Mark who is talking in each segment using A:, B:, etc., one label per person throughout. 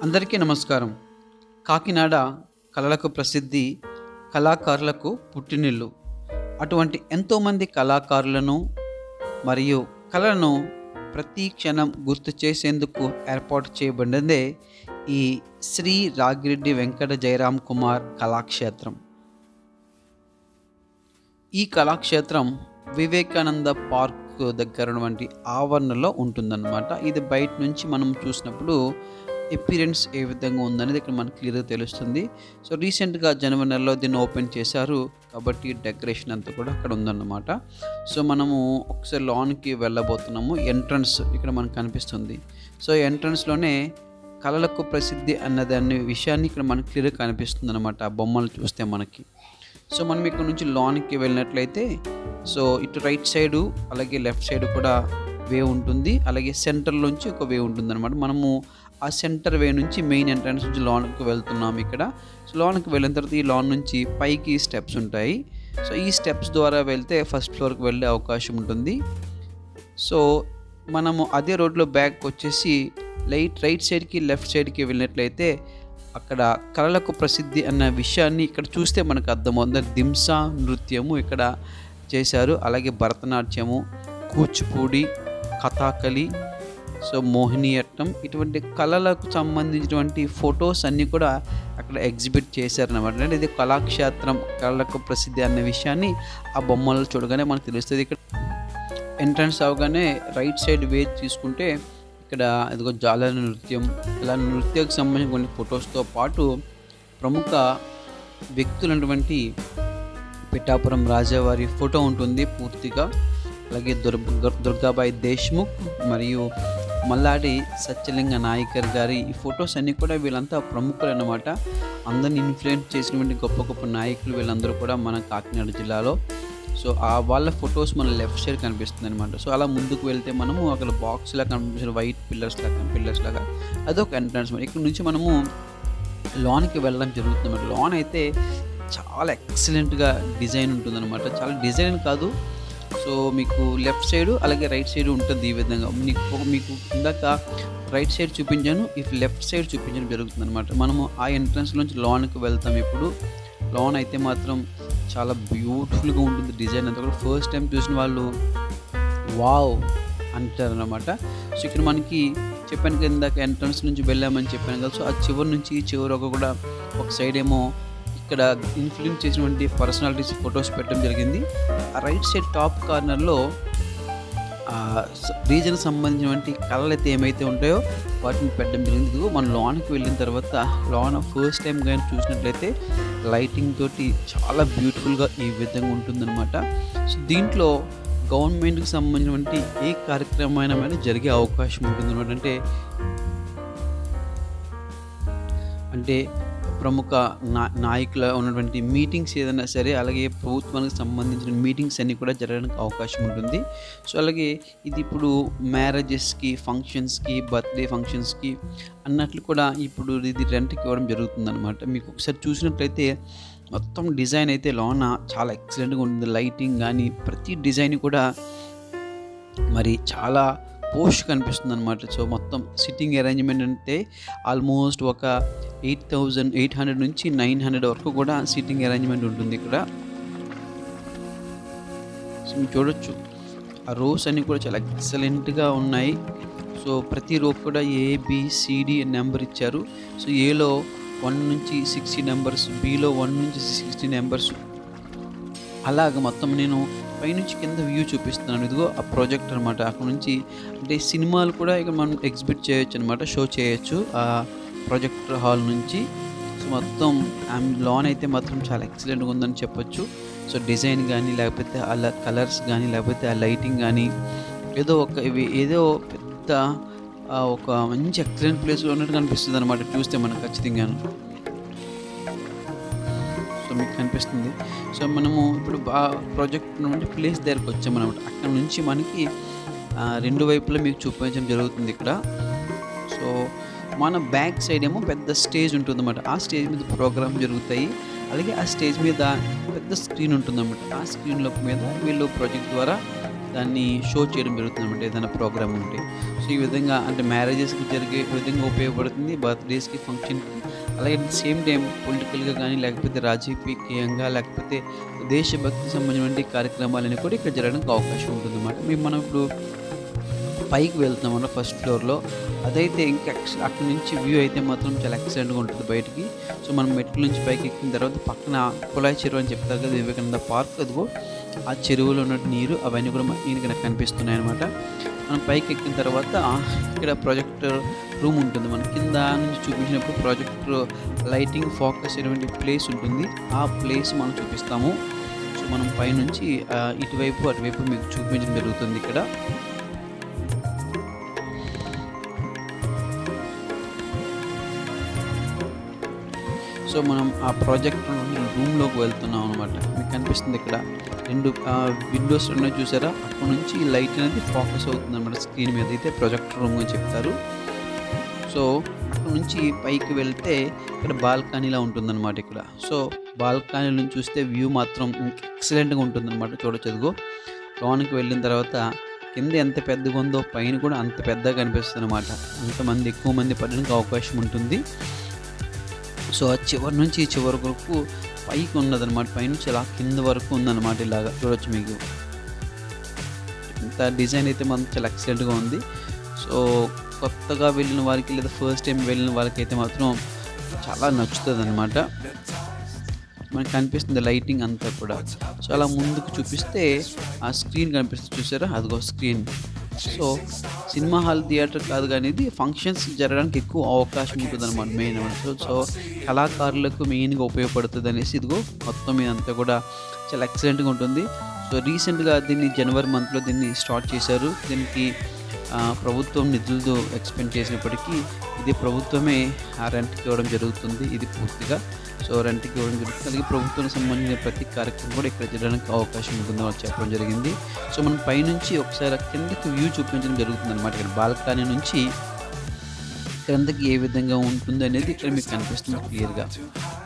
A: అందరికీ నమస్కారం. కాకినాడ కళలకు ప్రసిద్ధి కళాకారులకు పుట్టినిల్లు. అటువంటి ఎంతోమంది కళాకారులను మరియు కళలను ప్రతి క్షణం గుర్తు చేసేందుకు ఏర్పాటు చేయబడినదే ఈ శ్రీ రాగిరెడ్డి వెంకట జయరామ్ కుమార్ కళాక్షేత్రం. ఈ కళాక్షేత్రం వివేకానంద పార్క్ దగ్గర ఉన్నటువంటి ఆవరణలో ఉంటుందన్నమాట. ఇది బయట నుంచి మనం చూసినప్పుడు ఎపిరెన్స్ ఏ విధంగా ఉందనేది ఇక్కడ మనకు క్లియర్గా తెలుస్తుంది. సో రీసెంట్గా జనవరి నెలలో దీన్ని ఓపెన్ చేశారు. కాబట్టి డెకరేషన్ అంతా కూడా అక్కడ ఉందన్నమాట. సో మనము ఒకసారి లాన్కి వెళ్ళబోతున్నాము. ఎంట్రన్స్ ఇక్కడ మనకు కనిపిస్తుంది. సో ఎంట్రన్స్లోనే కళలకు ప్రసిద్ధి అన్నదాన్ని విషయాన్ని ఇక్కడ మనకు క్లియర్గా కనిపిస్తుంది అనమాట ఆ బొమ్మలు చూస్తే మనకి. సో మనం ఇక్కడ నుంచి లాన్కి వెళ్ళినట్లయితే సో ఇటు రైట్ సైడు అలాగే లెఫ్ట్ సైడ్ కూడా వే ఉంటుంది. అలాగే సెంటర్లోంచి ఒక వే ఉంటుంది అనమాట మనము ఆ సెంటర్ వే నుంచి మెయిన్ ఎంట్రన్స్ నుంచి లాన్కి వెళ్తున్నాం ఇక్కడ. సో లోన్కి వెళ్ళిన తర్వాత ఈ లాన్ నుంచి పైకి స్టెప్స్ ఉంటాయి. సో ఈ స్టెప్స్ ద్వారా వెళ్తే ఫస్ట్ ఫ్లోర్కి వెళ్ళే అవకాశం ఉంటుంది. సో మనము అదే రోడ్లో బ్యాక్ వచ్చేసి లైట్ రైట్ సైడ్కి లెఫ్ట్ సైడ్కి వెళ్ళినట్లయితే అక్కడ కళలకు ప్రసిద్ధి అన్న విషయాన్ని ఇక్కడ చూస్తే మనకు అర్థమవుతుంది. దింసా నృత్యము ఇక్కడ చేశారు. అలాగే భరతనాట్యము కూచిపూడి కథాకళి సో మోహినియట్టం ఇటువంటి కళలకు సంబంధించినటువంటి ఫొటోస్ అన్నీ కూడా అక్కడ ఎగ్జిబిట్ చేశారనమాట అంటే ఇది కళాక్షేత్రం కళలకు ప్రసిద్ధి అన్న విషయాన్ని ఆ బొమ్మలు చూడగానే మనకు తెలుస్తుంది. ఇక్కడ ఎంట్రన్స్ అవగానే రైట్ సైడ్ వే తీసుకుంటే ఇక్కడ ఇదిగో జాలర నృత్యం ఇలా నృత్యకు సంబంధించిన కొన్ని ఫొటోస్తో పాటు ప్రముఖ వ్యక్తులైనటువంటి పిఠాపురం రాజావారి ఫోటో ఉంటుంది పూర్తిగా. అలాగే దుర్ దుర్గాబాయి దేశ్ముఖ్ మరియు మల్లాడి సత్యలింగ నాయకర్ గారి ఈ ఫొటోస్ అన్నీ కూడా వీళ్ళంతా ప్రముఖులు అనమాట అందరిని ఇన్ఫ్లుయెన్స్ చేసినటువంటి గొప్ప గొప్ప నాయకులు వీళ్ళందరూ కూడా మన కాకినాడ జిల్లాలో. సో ఆ వాళ్ళ ఫొటోస్ మన లెఫ్ట్ సైడ్ కనిపిస్తుంది అనమాట సో అలా ముందుకు వెళ్తే మనము అక్కడ బాక్స్ లా కనిపిస్తుంది వైట్ పిల్లర్స్ లాగా పిల్లర్స్ లాగా అదొక ఎంట్రన్స్ ఇక్కడ నుంచి మనము లాన్కి వెళ్ళడం జరుగుతుంది అనమాట లాన్ అయితే చాలా ఎక్సలెంట్గా డిజైన్ ఉంటుందన్నమాట. చాలా డిజైన్ కాదు సో మీకు లెఫ్ట్ సైడ్ అలాగే రైట్ సైడ్ ఉంటుంది ఈ విధంగా. మీకు మీకు ఇందాక రైట్ సైడ్ చూపించాను ఇఫ్ లెఫ్ట్ సైడ్ చూపించడం జరుగుతుంది అనమాట మనము ఆ ఎంట్రన్స్ నుంచి లోన్కి వెళ్తాం ఇప్పుడు. లోన్ అయితే మాత్రం చాలా బ్యూటిఫుల్గా ఉంటుంది డిజైన్ అంతా కూడా. ఫస్ట్ టైం చూసిన వాళ్ళు వావ్ అంటారు అనమాట సో ఇక్కడ మనకి చెప్పాను కదా ఇందాక ఎంట్రన్స్ నుంచి వెళ్ళామని చెప్పాను కదా. సో ఆ చివరి నుంచి చివరి ఒక కూడా ఒక సైడ్ ఏమో ఇక్కడ ఇన్ఫ్లుయెన్స్ చేసినటువంటి పర్సనాలిటీస్ ఫొటోస్ పెట్టడం జరిగింది. ఆ రైట్ సైడ్ టాప్ కార్నర్లో రీజన్ సంబంధించినటువంటి కళలు అయితే ఏమైతే ఉంటాయో వాటిని పెట్టడం జరిగింది. మన మనం లోన్కి వెళ్ళిన తర్వాత లోన్ ఫస్ట్ టైం కానీ చూసినట్లయితే లైటింగ్ తోటి చాలా బ్యూటిఫుల్గా ఈ విధంగా ఉంటుందన్నమాట. సో దీంట్లో గవర్నమెంట్కి సంబంధించినటువంటి ఏ కార్యక్రమమైనా జరిగే అవకాశం ఉంటుంది అనమాట అంటే అంటే ప్రముఖ నా నాయకుల ఉన్నటువంటి మీటింగ్స్ ఏదైనా సరే అలాగే ప్రభుత్వానికి సంబంధించిన మీటింగ్స్ అన్నీ కూడా జరగడానికి అవకాశం ఉంటుంది. సో అలాగే ఇది ఇప్పుడు మ్యారేజెస్కి ఫంక్షన్స్కి బర్త్డే ఫంక్షన్స్కి అన్నట్లు కూడా ఇప్పుడు ఇది రెంట్కి ఇవ్వడం జరుగుతుంది అనమాట మీకు ఒకసారి చూసినట్లయితే మొత్తం డిజైన్ అయితే లోన చాలా ఎక్సలెంట్గా ఉంటుంది. లైటింగ్ కానీ ప్రతి డిజైన్ కూడా మరి చాలా పోస్ట్ కనిపిస్తుంది అనమాట సో మొత్తం సిట్టింగ్ అరేంజ్మెంట్ అంటే ఆల్మోస్ట్ ఒక ఎయిట్ థౌజండ్ ఎయిట్ హండ్రెడ్ నుంచి నైన్ హండ్రెడ్ వరకు కూడా సిట్టింగ్ అరేంజ్మెంట్ ఉంటుంది ఇక్కడ. సో మీరు చూడొచ్చు. ఆ రోస్ అన్నీ కూడా చాలా ఎక్సలెంట్గా ఉన్నాయి. సో ప్రతి రో కూడా A B C D number ఇచ్చారు. సో ఏలో వన్ నుంచి సిక్స్టీ నెంబర్స్ బిలో వన్ నుంచి సిక్స్టీ నెంబర్స్. అలాగ మొత్తం నేను పైనుంచి కింద వ్యూ చూపిస్తున్నాను. ఇదిగో ఆ ప్రాజెక్ట్ అనమాట అక్కడ నుంచి అంటే సినిమాలు కూడా ఇక మనం ఎగ్జిబిట్ చేయొచ్చు అనమాట షో చేయొచ్చు. ఆ ప్రాజెక్టర్ హాల్ నుంచి. సో మొత్తం లాన్ అయితే మాత్రం చాలా ఎక్సలెంట్గా ఉందని చెప్పొచ్చు. సో డిజైన్ కానీ లేకపోతే అలా కలర్స్ కానీ లేకపోతే ఆ లైటింగ్ కానీ ఏదో ఒక ఇవి ఏదో పెద్ద ఒక మంచి ఎక్సలెంట్ ప్లేస్లో ఉన్నట్టు కనిపిస్తుంది అనమాట చూస్తే మనకు ఖచ్చితంగాను. సో మీకు కనిపిస్తుంది. సో మనము ఇప్పుడు ప్రాజెక్ట్ నుండి ప్లేస్ దగ్గరకు వచ్చామన్నమాట అక్కడ నుంచి మనకి రెండు వైపులా మీకు చూపించడం జరుగుతుంది ఇక్కడ. సో మన బ్యాక్ సైడ్ ఏమో పెద్ద స్టేజ్ ఉంటుంది అన్నమాట ఆ స్టేజ్ మీద ప్రోగ్రామ్ జరుగుతాయి. అలాగే ఆ స్టేజ్ మీద పెద్ద స్క్రీన్ ఉంటుందన్నమాట. ఆ స్క్రీన్ల మీద వీళ్ళు ప్రాజెక్ట్ ద్వారా దాన్ని షో చేయడం జరుగుతుంది అనమాట ఏదైనా ప్రోగ్రామ్ ఉంటే. సో ఈ విధంగా అంటే మ్యారేజెస్కి జరిగే విధంగా ఉపయోగపడుతుంది బర్త్డేస్కి ఫంక్షన్కి అలాగే సేమ్ టైం పొలిటికల్గా కానీ లేకపోతే రాజకీయంగా లేకపోతే దేశభక్తి సంబంధించిన కార్యక్రమాలని కూడా ఇక్కడ జరగడానికి అవకాశం ఉంటుంది అన్నమాట మేము మనం ఇప్పుడు పైకి వెళ్తున్నాం అన్న ఫస్ట్ ఫ్లోర్లో. అదైతే ఇంకా అక్కడ నుంచి వ్యూ అయితే మాత్రం చాలా ఎక్సలెంట్గా ఉంటుంది బయటికి. సో మనం మెట్ల నుంచి పైకి ఎక్కిన తర్వాత పక్కన కుళాయి చెరువు అని చెప్తారు కదా వివేకానంద పార్క్ అదిగో. ఆ చెరువులో ఉన్న నీరు అవన్నీ కూడా మనకి నాకు కనిపిస్తున్నాయి అనమాట మనం పైకి ఎక్కిన తర్వాత ఇక్కడ ప్రొజెక్టర్ రూమ్ ఉంటుంది. మన కింద నుంచి చూపించినప్పుడు ప్రాజెక్ట్ లైటింగ్ ఫోకస్ అనేటువంటి ప్లేస్ ఉంటుంది. ఆ ప్లేస్ మనం చూపిస్తాము. సో మనం పైనుంచి ఇటువైపు అటువైపు మీకు చూపించడం జరుగుతుంది ఇక్కడ. సో మనం ఆ ప్రాజెక్ట్ నుండి రూమ్లోకి వెళ్తున్నాం అనమాట మీకు కనిపిస్తుంది ఇక్కడ రెండు విండోస్ ఉన్నాయి చూసారా? అక్కడ నుంచి లైట్ అనేది ఫోకస్ అవుతుంది అనమాట స్క్రీన్ మీద. అయితే ప్రొజెక్టర్ రూమ్ అని చెప్తారు. సో అక్కడ నుంచి పైకి వెళ్తే ఇక్కడ బాల్కనీలా ఉంటుందన్నమాట ఇక్కడ. సో బాల్కనీ నుంచి చూస్తే వ్యూ మాత్రం ఎక్సలెంట్గా ఉంటుందన్నమాట చూడొచ్చు అదిగో లోనికి వెళ్ళిన తర్వాత కింద ఎంత పెద్దగా ఉందో పైన కూడా అంత పెద్దగా కనిపిస్తుంది అనమాట అంతమంది ఎక్కువ మంది పడడానికి అవకాశం ఉంటుంది. సో ఆ చివరి నుంచి ఈ చివరి వరకు పైకి ఉన్నదనమాట పైనుంచి ఇలా కింద వరకు ఉందన్నమాట ఇలాగా. చూడొచ్చు మీకు. ఇంత డిజైన్ అయితే మాత్రం చాలా ఎక్సలెంట్గా ఉంది. సో కొత్తగా వెళ్ళిన వారికి లేదా ఫస్ట్ టైం వెళ్ళిన వాళ్ళకి అయితే మాత్రం చాలా నచ్చుతుంది అనమాట మనకి కనిపిస్తుంది లైటింగ్ అంతా కూడా. సో అలా ముందుకు చూపిస్తే ఆ స్క్రీన్ కనిపిస్తుంది చూసారా? అదిగో screen. So cinema hall theatre కాదు కానీ ఇది ఫంక్షన్స్ జరగడానికి ఎక్కువ అవకాశం ఉంటుంది అనమాట మెయిన్ సో సో కళాకారులకు మెయిన్గా ఉపయోగపడుతుంది అనేసి ఇదిగో మొత్తం ఇదంతా కూడా చాలా ఎక్సలెంట్గా ఉంటుంది. సో రీసెంట్గా దీన్ని జనవరి మంత్లో దీన్ని స్టార్ట్ చేశారు. దీనికి ప్రభుత్వం నిధులతో ఎక్స్పెండ్ చేసినప్పటికీ ఇది ప్రభుత్వమే ఆ రెంట్కి ఇవ్వడం జరుగుతుంది. ఇది పూర్తిగా సో రెంట్కి ఇవ్వడం జరుగుతుంది. అలాగే ప్రభుత్వానికి సంబంధించిన ప్రతి కార్యక్రమం కూడా ఇక్కడ జరగడానికి అవకాశం ఉంటుందని వాళ్ళు చెప్పడం జరిగింది. సో మనం పైనుంచి ఒకసారి కిందకి వ్యూ చూపించడం జరుగుతుంది అనమాట ఇక్కడ బాల్కనీ నుంచి క్రిందకి ఏ విధంగా ఉంటుంది అనేది ఇక్కడ మీకు కనిపిస్తుంది క్లియర్గా.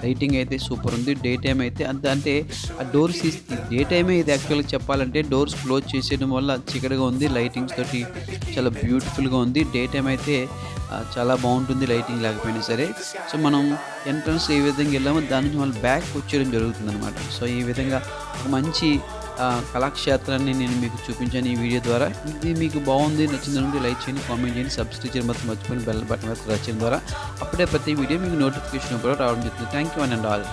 A: లైటింగ్ అయితే సూపర్ ఉంది. డే టైం అయితే అంత అంటే ఆ డోర్స్ డే టైమే ఇది యాక్చువల్గా చెప్పాలంటే డోర్స్ క్లోజ్ చేసేయడం వల్ల చీకటిగా ఉంది. లైటింగ్స్ తోటి చాలా బ్యూటిఫుల్గా ఉంది. డే టైం అయితే చాలా బాగుంటుంది లైటింగ్ లేకపోయినా సరే. సో మనం ఎంట్రన్స్ ఏ విధంగా వెళ్ళామో దాని నుంచి మళ్ళీ బ్యాక్ వచ్చేయడం జరుగుతుంది అనమాట సో ఈ విధంగా ఒక మంచి కళాక్షేత్రాన్ని నేను మీకు చూపించాను ఈ వీడియో ద్వారా. ఇది మీకు బాగుంది నచ్చిందంటే లైక్ చేయండి కామెంట్ చేయండి సబ్స్క్రైబ్ చేయడం మొత్తం మర్చిపోయిన బెల్ బటన్ మీద ప్రెస్ ద్వారా. అప్పుడే ప్రతి వీడియో మీకు నోటిఫికేషన్ కూడా రావడం జరుగుతుంది. Thank you and all.